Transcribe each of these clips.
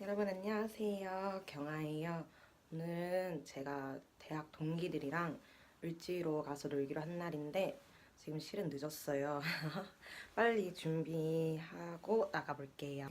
여러분 안녕하세요. 경아예요. 오늘은 제가 대학 동기들이랑 을지로 가서 놀기로 한 날인데 지금 실은 늦었어요. 빨리 준비하고 나가볼게요.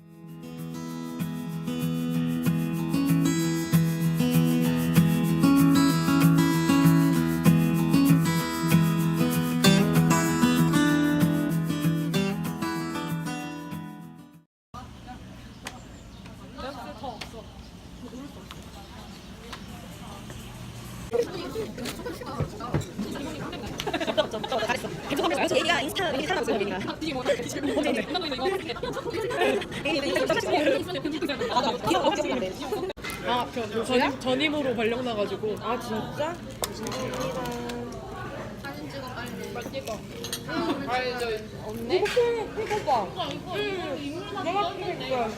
얘가 인스타. 아, 저 전임, 전임으로 발령 나가지고. 아 진짜? 언니? 이거 봐. 내가 찍을 거야.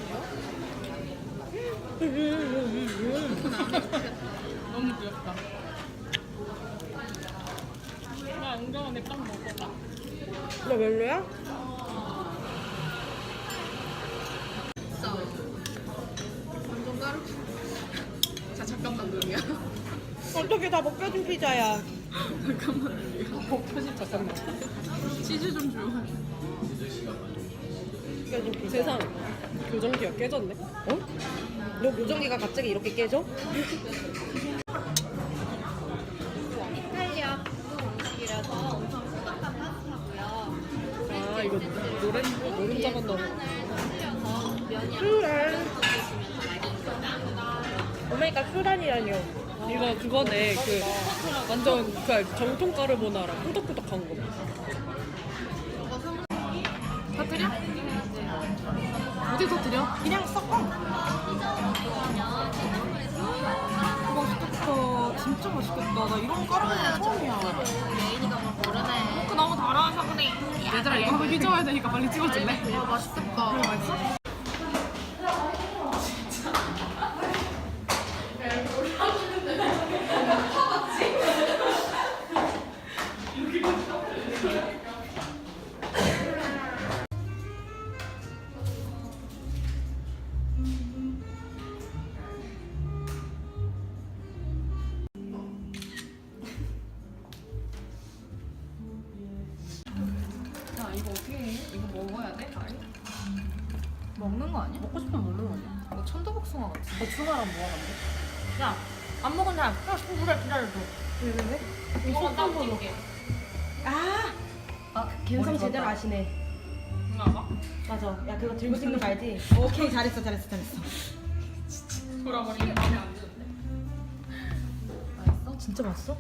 너무 귀엽다. 나 은경아 내빵 먹어봐. 너 별로야? 자, 잠깐만. 어떻게 다 벗겨진 피자야? 편집 잠깐만. 치즈 좀 줘. 세상 교정기가 깨졌네. 어? 너 교정기가 갑자기 이렇게 깨져? 이탈리아 음식이라서 엄청 소박한 파스타고요. 아, 이거 노래, 노른자만 넣어. 드시면 많이 익거나 오마이갓 수란이라뇨. 이거 그거네. 그 완전 그 정통 까르보나라 꾸덕꾸덕한 거. 터뜨려? 어디 터뜨려? 그냥 섞어. 맛있겠다. 진짜 맛있겠다. 나 이런 까르보나 처음이야. 레인이가 뭘 모르네. 너무 달아서 그래. 얘들아 이거 한번 휘저어야 되니까 빨리 찍어줄래? 야 맛있겠다. 그래 맛있어? 야 이거 어떻게 해? 이거 먹어야 돼? 아예? 먹는 거 아니야? 먹고 싶으면 먹는 거 아니야? 이거 천도복숭아 같아. 고추가랑 뭐가 난데? 야, 안 먹은 사람 야, 그래 기다려줘. 왜, 왜, 왜? 이거 딱 먹게 아! 아, 갬성 제대로 아시네. 이거 알아? 맞아. 야, 그거 들고 찍는 거 알지? 오케이, 잘했어, 잘했어, 잘했어. 돌아버리게 마음에 안 드는데? 맛있어? 진짜 맛있어?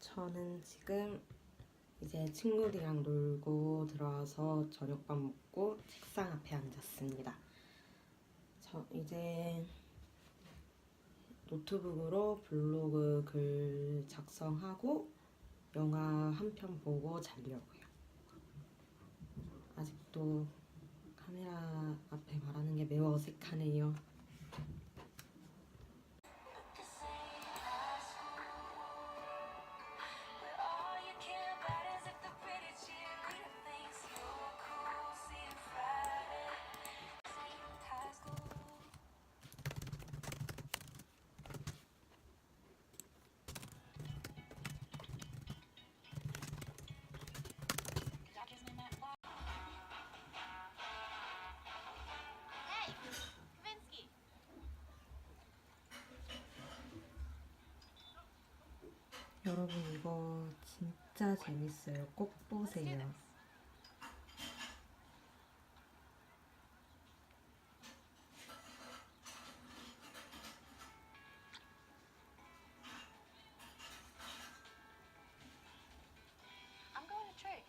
저는 지금 이제 친구들이랑 놀고 들어와서 저녁밥 먹고 책상 앞에 앉았습니다. 저 이제 노트북으로 블로그 글 작성하고 영화 한 편 보고 자려고요. 아직도 카메라 앞에 말하는 게 매우 어색하네요. 여러분 이거 진짜 재밌어요. 꼭 보세요.